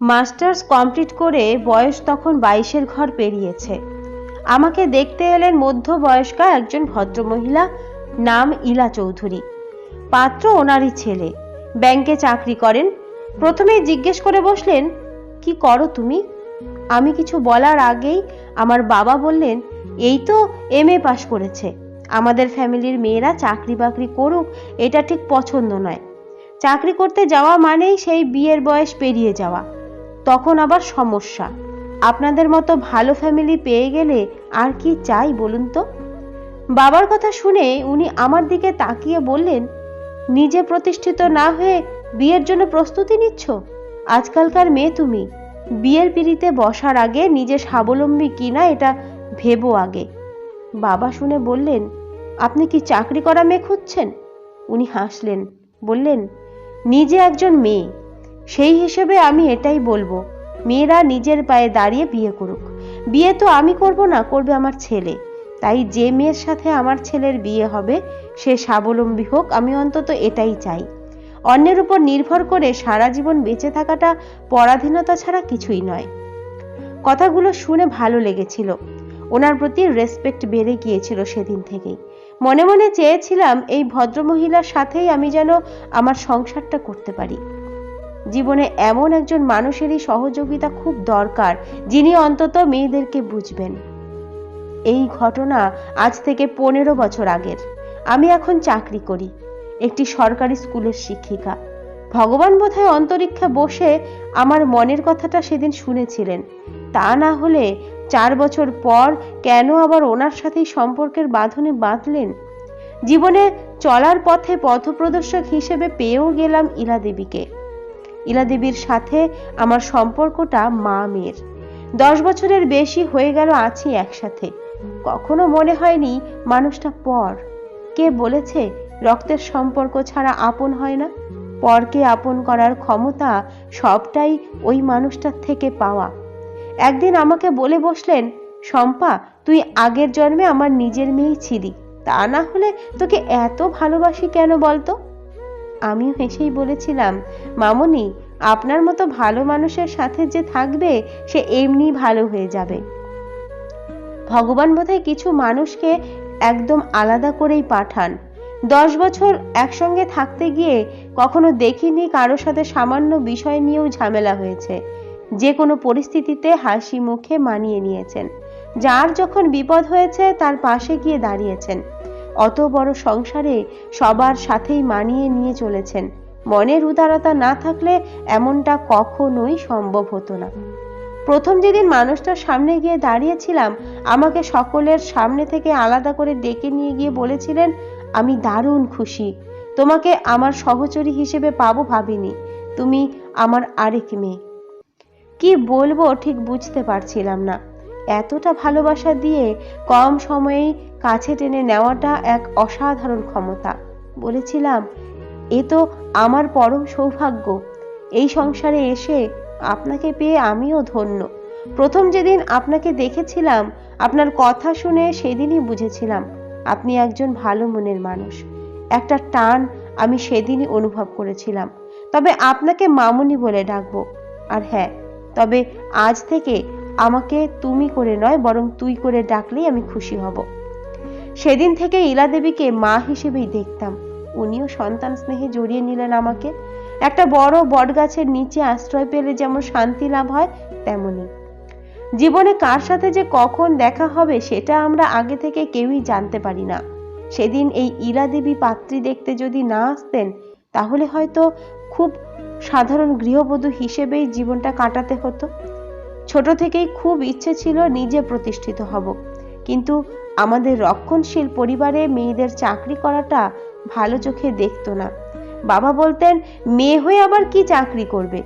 Masters complete করে বয়স তখন বাইশের ঘর পেরিয়েছে। আমাকে দেখতে এলেন মধ্যবয়স্কা একজন ভদ্রমহিলা, নাম ইলা চৌধুরী। পাত্র ওনারই ছেলে। ব্যাংকে চাকরি করেন। প্রথমেই জিজ্ঞেস করে বসলেন, কি করো তুমি? আমি কিছু বলার আগেই আমার বাবা বললেন, এই তো এম এ পাশ করেছে। আমাদের ফ্যামিলির মেয়েরা চাকরি বাকরি করুক, এটা ঠিক পছন্দ নয়। চাকরি করতে যাওয়া মানেই সেই বিয়ের বয়স পেরিয়ে যাওয়া। তখন আবার সমস্যা। আপনাদের মতো ভালো ফ্যামিলি পেয়ে গেলে আর কি চাই বলুন তো? বাবার কথা শুনে উনি আমার দিকে তাকিয়ে বললেন, নিজে প্রতিষ্ঠিত না হয়ে বিয়ের জন্য প্রস্তুতি নিচ্ছ? আজকালকার মেয়ে তুমি। বিয়ের পিড়িতে বসার আগে নিজে স্বাবলম্বী কিনা এটা ভেবো আগে। বাবা শুনে বললেন, আপনি কি চাকরি করা মেয়ে খুঁজছেন? উনি হাসলেন, বললেন, নিজে একজন মেয়ে। সেই হিসেবে আমি এটাই বলব, মেয়েরা নিজের পায়ে দাঁড়িয়ে বিয়ে করুক। বিয়ে তো আমি করব না, করবে আমার ছেলে। তাই যে মেয়ের সাথে আমার ছেলের বিয়ে হবে, সে স্বাবলম্বী হোক, আমি অন্তত এটাই চাই। অন্যের উপর নির্ভর করে সারা জীবন বেঁচে থাকাটা পরাধীনতা ছাড়া কিছুই নয়। কথাগুলো শুনে ভালো লেগেছিল। ওনার প্রতি রেসপেক্ট বেড়ে গিয়েছিল সেদিন থেকেই। মনে মনে চেয়েছিলাম, এই ভদ্রমহিলার সাথেই আমি যেন আমার সংসারটা করতে পারি। জীবনে এমন একজন মানুষেরই সহযোগিতা খুব দরকার, যিনি অন্তত মেয়েদেরকে বুঝবেন। এই ঘটনা আজ থেকে পনেরো বছর আগের। আমি এখন চাকরি করি, একটি সরকারি স্কুলের শিক্ষিকা। ভগবান বোধহয় অন্তরীক্ষা বসে আমার মনের কথাটা সেদিন শুনেছিলেন। তা না হলে চার বছর পর কেন আবার ওনার সাথেই সম্পর্কের বাঁধনে বাঁধলেন? জীবনে চলার পথে পথপ্রদর্শক হিসেবে পেয়েও গেলাম ইলা দেবীকে ইলা দেবীর সাথে আমার সম্পর্কটা মা মেয়ের। দশ বছরের বেশি হয়ে গেল আছি একসাথে। কখনো মনে হয়নি মানুষটা পর। কে বলেছে রক্তের সম্পর্ক ছাড়া আপন হয় না? পরকে আপন করার ক্ষমতা সবটাই ওই মানুষটার থেকে পাওয়া। একদিন আমাকে বলে বসলেন, শম্পা, তুই আগের জন্মে আমার নিজের মেয়েই ছিলি। তা না হলে তোকে এত ভালোবাসি কেন বলতো? আমিও হেসেই বলেছিলাম, মামনি, আপনার মতো ভালো মানুষের সাথে যে থাকবে, সে এমনি ভালো হয়ে যাবে। ভগবান বোধহয় কিছু মানুষকে একদম আলাদা করেই পাঠান। দশ বছর একসঙ্গে থাকতে গিয়ে কখনো দেখিনি কারও সাথে সামান্য বিষয় নিয়েও ঝামেলা হয়েছে। যে কোনো পরিস্থিতিতে হাসি মুখে মানিয়ে নিয়েছেন। যার যখন বিপদ হয়েছে, তার পাশে গিয়ে দাঁড়িয়েছেন। অত বড় সংসারে সবার সাথেই মানিয়ে নিয়ে চলেছেন। মনের উদারতা না থাকলে এমনটা কখনোই সম্ভব হতো না। প্রথম যেদিন মানুষটার সামনে গিয়ে দাঁড়িয়েছিলাম, আমাকে সকলের সামনে থেকে আলাদা করে ডেকে নিয়ে গিয়ে বলেছিলেন, আমি দারুণ খুশি। তোমাকে আমার সহচরী হিসেবে পাবো ভাবিনি। তুমি আমার আরেক মেয়ে। কি বলব ঠিক বুঝতে পারছিলাম না। এতটা ভালোবাসা দিয়ে কম সময়ে কাছে টেনে নেওয়াটা এক অসাধারণ ক্ষমতা। বলেছিলাম, এ তো আমার পরম সৌভাগ্য। এই সংসারে এসে আপনাকে পেয়ে আমিও ধন্য। প্রথম যেদিন আপনাকে দেখেছিলাম, আপনার কথা শুনে সেদিনই বুঝেছিলাম, আপনি একজন ভালো মনের মানুষ। একটা টান আমি সেদিনই অনুভব করেছিলাম। তবে আপনাকে মামুনি বলে ডাকবো। আর হ্যাঁ তবে আজ থেকে আমাকে তুমি করে নয়, বরং তুই করে ডাকলেই আমি খুশি হব। সেদিন থেকে ইলা দেবীকে মা হিসেবেই দেখতাম। উনিও সন্তান স্নেহে জড়িয়ে নিলেন আমাকে। একটা বড় বটগাছের নিচে আশ্রয় পেলে যেমন শান্তি লাভ হয়, তেমনি। জীবনে কার সাথে যে কখন দেখা হবে সেটা আমরা আগে থেকে কেউই জানতে পারি না। সেদিন এই ইলা দেবী পাত্রী দেখতে যদি না আসতেন, তাহলে হয়তো খুব সাধারণ গৃহবধূ হিসেবেই জীবনটা কাটাতে হতো। ছোট থেকেই খুব ইচ্ছে ছিল নিজে প্রতিষ্ঠিত হব। কিন্তু আমাদের রক্ষণশীল পরিবারে মেয়েদের চাকরি করাটা ভালো চোখে দেখতো না। বাবা বলতেন, মেয়ে হয়ে আবার কি চাকরি করবে?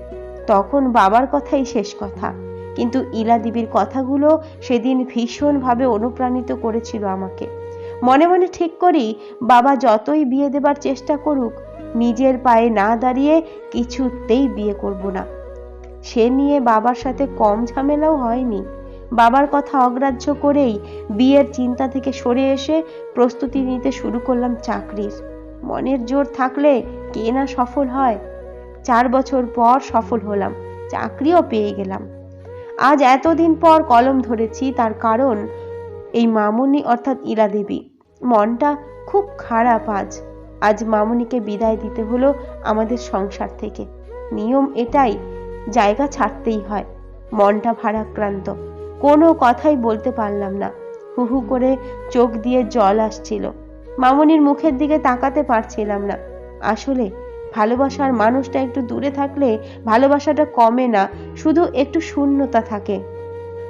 তখন বাবার কথাই শেষ কথা। কিন্তু ইলা দেবীর কথাগুলো সেদিন ভীষণভাবে অনুপ্রাণিত করেছিল আমাকে। মনে মনে ঠিক করি, বাবা যতই বিয়ে দেবার চেষ্টা করুক, নিজের পায়ে না দাঁড়িয়ে কিছুতেই বিয়ে করব না। সে নিয়ে বাবার সাথে কম ঝামেলাও হয়নি। বাবার কথা অগ্রাহ্য করেই বিয়ের চিন্তা থেকে সরে এসে প্রস্তুতি নিতে শুরু করলাম চাকরির। মনের জোর থাকলে কে না সফল হয়। চার বছর পর সফল হলাম, চাকরিও পেয়ে গেলাম। আজ এতদিন পর কলম ধরেছি তার কারণ এই মামুনি অর্থাৎ ইরা দেবী মনটা খুব খারাপ আজ। আজ মামুনিকে বিদায় দিতে হলো আমাদের সংসার থেকে। নিয়ম এটাই জায়গা ছাড়তেই হয়। মনটা ভারাক্রান্ত। কোনো কথাই বলতে পারলাম না। হু হু করে চোখ দিয়ে জল আসছিল। মামনির মুখের দিকে তাকাতে পারছিলাম না। আসলে ভালোবাসার মানুষটা একটু দূরে থাকলে ভালোবাসাটা কমে না, শুধু একটু শূন্যতা থাকে।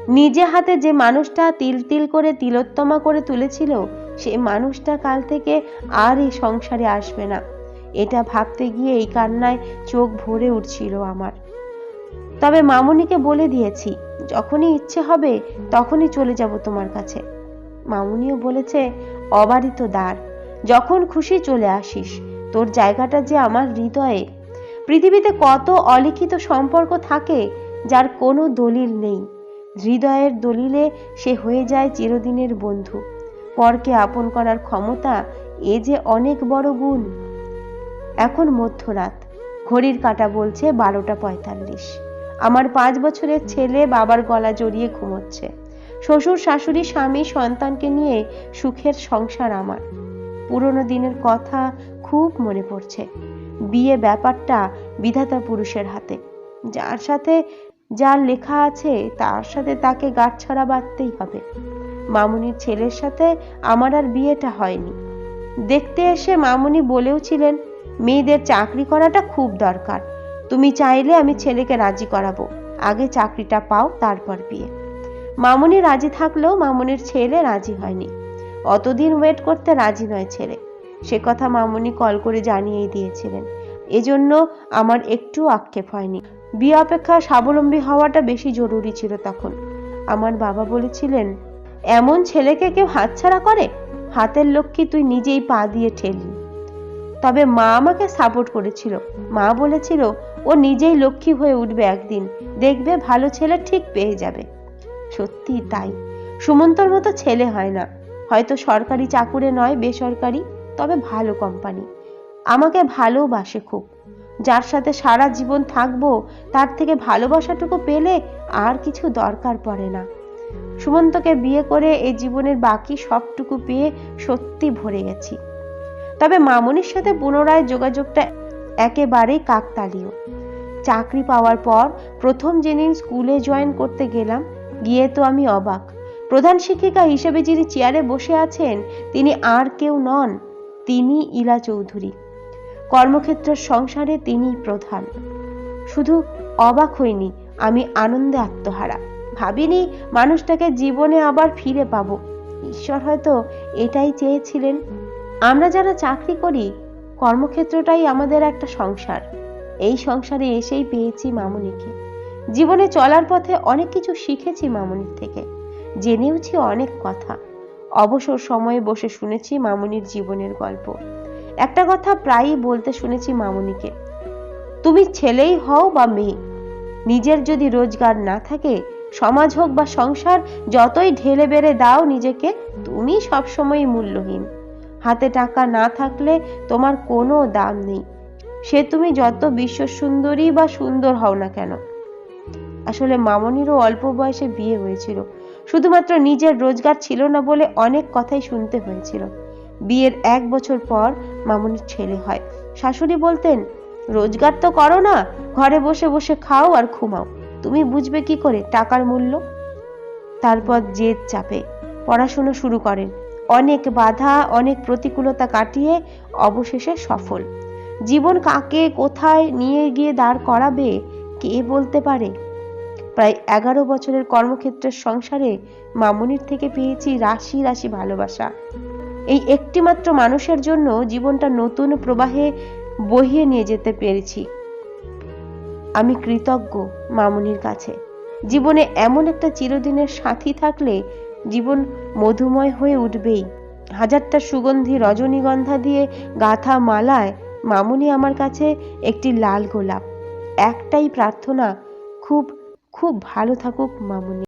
নিজে হাতে যে মানুষটা তিল তিল করে তিলোত্তমা করে তুলেছিল, সে মানুষটা কাল থেকে আর এই সংসারে আসবে না। এটা ভাবতে গিয়ে এই কান্নায় চোখ ভরে উঠছিল আমার। তবে মামুনিকে বলে দিয়েছি, যখনই ইচ্ছে হবে তখনই চলে যাব তোমার কাছে। মামুনিও বলেছে, অবারিত দ্বার, যখন খুশি চলে আসিস, তোর জায়গাটা যে আমার হৃদয়ে। পৃথিবীতে কত অলিখিত সম্পর্ক থাকে যার কোনো দলিল নেই। হৃদয়ের দলিলে সে হয়ে যায় চিরদিনের বন্ধু। পরকে আপন করার ক্ষমতা এ যে অনেক বড় গুণ। এখন মধ্যরাত, ঘড়ির কাঁটা বলছে বারোটা পঁয়তাল্লিশ। আমার পাঁচ বছরের ছেলে বাবার গলা জড়িয়ে ঘুমোচ্ছে। শ্বশুর, শাশুড়ি, স্বামী, সন্তানকে নিয়ে সুখের সংসার আমার। পুরনো দিনের কথা খুব মনে পড়ছে। বিয়ে ব্যাপারটা বিধাতা পুরুষের হাতে। যার সাথে যার লেখা আছে, তার সাথে তাকে গাঁটছড়া বাঁধতেই হবে। মামুনির ছেলের সাথে আমার আর বিয়েটা হয়নি। দেখতে এসে মামুনি বলেও ছিলেন, মেয়েদের চাকরি করাটা খুব দরকার। তুমি চাইলে আমি ছেলেকে রাজি করাবো। আগে চাকরিটা পাও, তারপর বিয়ে। মামুনি রাজি থাকলেও মামুনির ছেলে রাজি হয়নি। অতদিন ওয়েট করতে রাজি নয় ছেলে। সে কথা মামুনি কল করে জানিয়েই দিয়েছিলেন। এজন্য আমার একটু আক্ষেপ হয়নি। বিয়ে অপেক্ষা স্বাবলম্বী হওয়াটা বেশি জরুরি ছিল তখন। আমার বাবা বলেছিলেন, এমন ছেলেকে কেউ হাতছাড়া করে? হাতের লক্ষ্মী তুই নিজেই পা দিয়ে ঠেললি। তবে মা আমাকে সাপোর্ট করেছিল। মা বলেছিল ও নিজেই লক্ষ্মী হয়ে উঠবে একদিন। দেখবে ভালো ছেলে ঠিক পেয়ে যাবে। সত্যি তাই। সুমন্তর মতো ছেলে হয় না। হয়তো সরকারি চাকুরে নয়, বেসরকারি, তবে ভালো কোম্পানি আমাকে ভালোবাসে খুব। যার সাথে সারা জীবন থাকব, তার থেকে ভালোবাসাটুকু পেলে আর কিছু দরকার পড়ে না। সুমন্তকে বিয়ে করে এই জীবনের বাকি সবটুকু পেয়ে সত্যি ভরে গেছি। তবে মামনির সাথে পুনরায় যোগাযোগটা একেবারেই কাকতালীয়। চাকরি পাওয়ার পর প্রথম যেদিন স্কুলে জয়েন করতে গেলাম, গিয়ে তো আমি অবাক। প্রধান শিক্ষিকা হিসেবে যিনি চেয়ারে বসে আছেন, তিনি আর কেউ নন, তিনি ইলা চৌধুরী। কর্মক্ষেত্রের সংসারে তিনি প্রধান। শুধু অবাক হইনি, আমি আনন্দে আত্মহারা। ভাবিনি মানুষটাকে জীবনে আবার ফিরে পাবো। ঈশ্বর হয়তো এটাই চেয়েছিলেন। আমরা যারা চাকরি করি কর্মক্ষেত্রটাই আমাদের একটা সংসার। এই সংসারে এসেই পেয়েছি মামুনিকে। জীবনে চলার পথে অনেক কিছু শিখেছি মামুনির থেকে। জেনেওছি অনেক কথা। অবসর সময়ে বসে শুনেছি মামুনির জীবনের গল্প। একটা কথা প্রায়ই বলতে শুনেছি মামুনিকে, তুমি ছেলেই হও বা মেয়ে, নিজের যদি রোজগার না থাকে, সমাজ হোক বা সংসার, যতই ঢেলে বেড়ে দাও নিজেকে, তুমি সবসময় মূল্যহীন। হাতে টাকা না থাকলে তোমার কোনো দাম নেই। সে তুমি যত বিশ্ব সুন্দরী বা সুন্দর হও না কেন? আসলে মামনিরও অল্প বয়সে বিয়ে হয়েছিল। শুধুমাত্র নিজের রোজগার ছিল না বলে অনেক কথাই শুনতে হয়েছিল। বিয়ের এক বছর পর মামনির ছেলে হয়। শাশুড়ি বলতেন, রোজগার তো করো না, ঘরে বসে বসে খাও আর ঘুমাও। তুমি বুঝবে কি করে টাকার মূল্য? তারপর জেদ চাপে পড়াশোনা শুরু করেন। অনেক বাধা, অনেক প্রতিকূলতা কাটিয়ে অবশেষে সফল। জীবন কাকে কোথায় নিয়ে গিয়ে দাঁড় করাবে, কে বলতে পারে? প্রায় এগারো বছরের কর্মক্ষেত্রের সংসারে মামুনির থেকে পেয়েছি রাশি রাশি ভালোবাসা। এই একটিমাত্র মানুষের জন্য জীবনটা নতুন প্রবাহে বহিয়ে নিয়ে যেতে পেরেছি। আমি কৃতজ্ঞ মামুনির কাছে। জীবনে এমন একটা চিরদিনের সাথী থাকলে জীবন মধুময় হয়ে উঠবেই। হাজারটা সুগন্ধি রজনীগন্ধা দিয়ে গাথা মালায় মামুনি আমার কাছে একটি লাল গোলাপ। একটাই প্রার্থনা, খুব খুব ভালো থাকুক মামুনি।